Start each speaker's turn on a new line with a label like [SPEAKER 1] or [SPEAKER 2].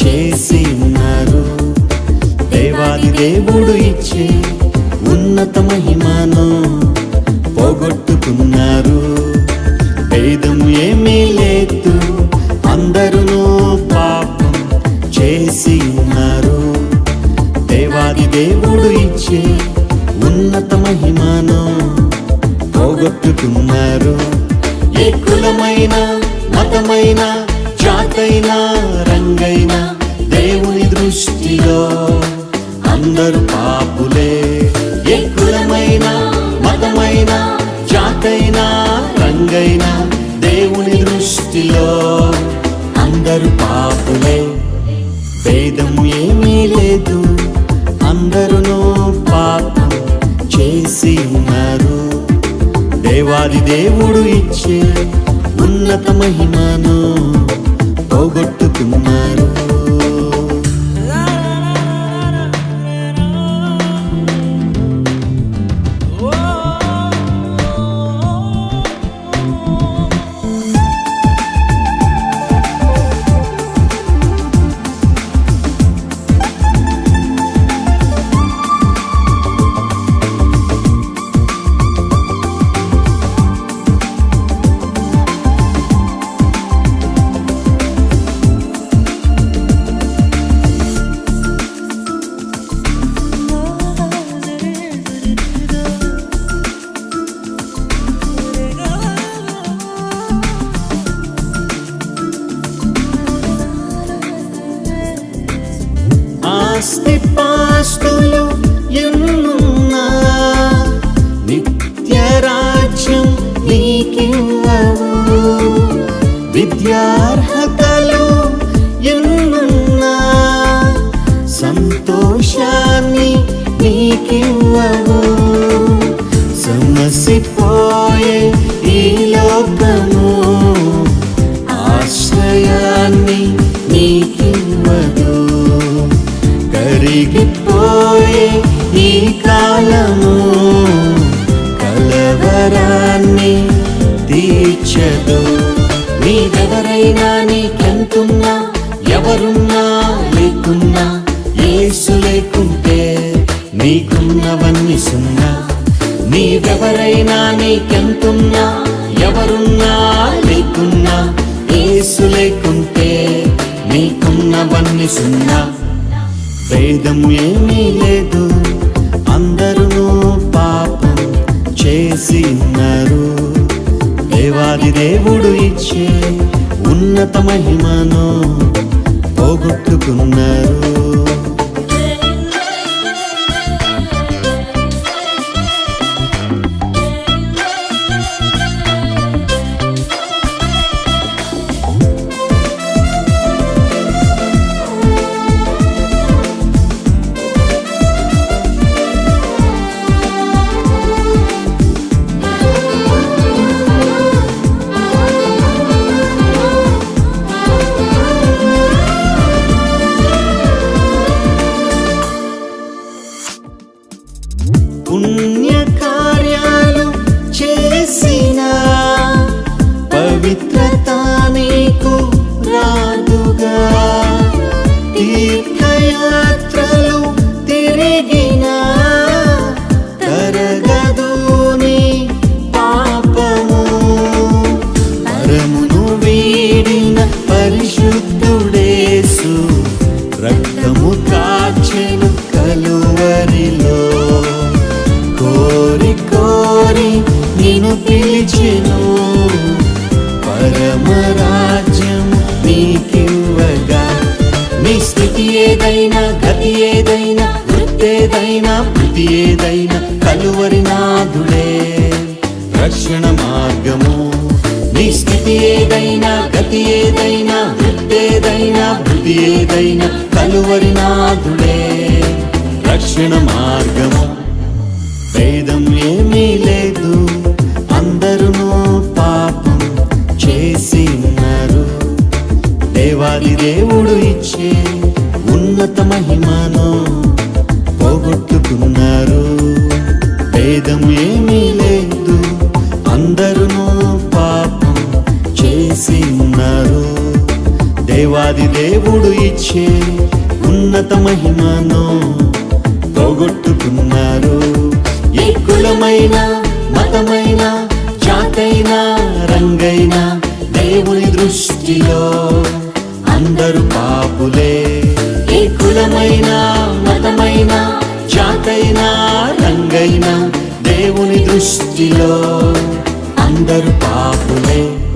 [SPEAKER 1] చేసి ఉన్నారు దేవాది దేవుడు ఇచ్చే ఉన్నత మహిమను పోగొట్టుకున్నారు. భేదం ఏమీ లేదు అందరూ పాపం చేసి ఉన్నారు దేవాది దేవుడు ఇచ్చే ఉన్నత మహిమను పోగొట్టుకున్నారు. ఏ కులమైన మతమైన జాతైనా రంగైనా దేవుని దృష్టిలో అందరూ పాపులే. ఏ కులమైన మతమైన జాతైనా రంగైనా దేవుని దృష్టిలో అందరూ పాపులే. భేదం ఏమీ లేదు అందరూ పాపం చేసి ఉన్నారు. దేవాది దేవుడు ఇచ్చే ఉన్నత మహిమను పోగొట్టుకున్నారు ఆస్తి పాస్తులు ఎన్నున్నా? నిత్య రాజ్యం నీకివ్వవు విద్యార్హతలు ఎన్నున్నా? సంతోషాన్ని నీకివ్వవు సమసిపోయే ఈ లోకము. నీకున్నవన్నీ నీవెవరైనా నీకెంతున్నా? ఎవరున్నా లేకున్నా ఏసు లేకుంటే నీకున్నవన్నీ సున్నా. వేదం ఏమీ లేదు అందరూ పాపం చేసి ఉన్నారు. దేవాది దేవుడు ఇచ్చే ఉన్నత మహిమను పోగొట్టుకున్నారు. புண்ணிய పిలిచెను పరమరాజ్యం నీకివ్వగా నీ స్థితి ఏదైనా గతి ఏదైనా వృత్తేదైనా ప్రతి ఏదైనా కలువరి నాదుడే రక్షణ మార్గము. నీ స్థితి ఏదైనా గతి ఏదైనా వృత్తేదైనా బుద్ధి ఏదైనా కలువరి నాదుడే రక్షణ మార్గము. భేదం ఏమీ లేదు. దేవాది దేవుడు ఇచ్చే ఉన్నత మహిమను పోగొట్టుకున్నారు. భేదం ఏమీ లేదు అందరూ పాపం చేసి ఉన్నారు. దేవాది దేవుడు ఇచ్చే ఉన్నత మహిమను పోగొట్టుకున్నారు. ఏ కులమైన మతమైన జాతైన రంగైనా దేవుని దృష్టిలో అందరూ పాపులే. ఏ కులమైన మతమైన జాతైనా రంగైన దేవుని దృష్టిలో అందరూ పాపులే.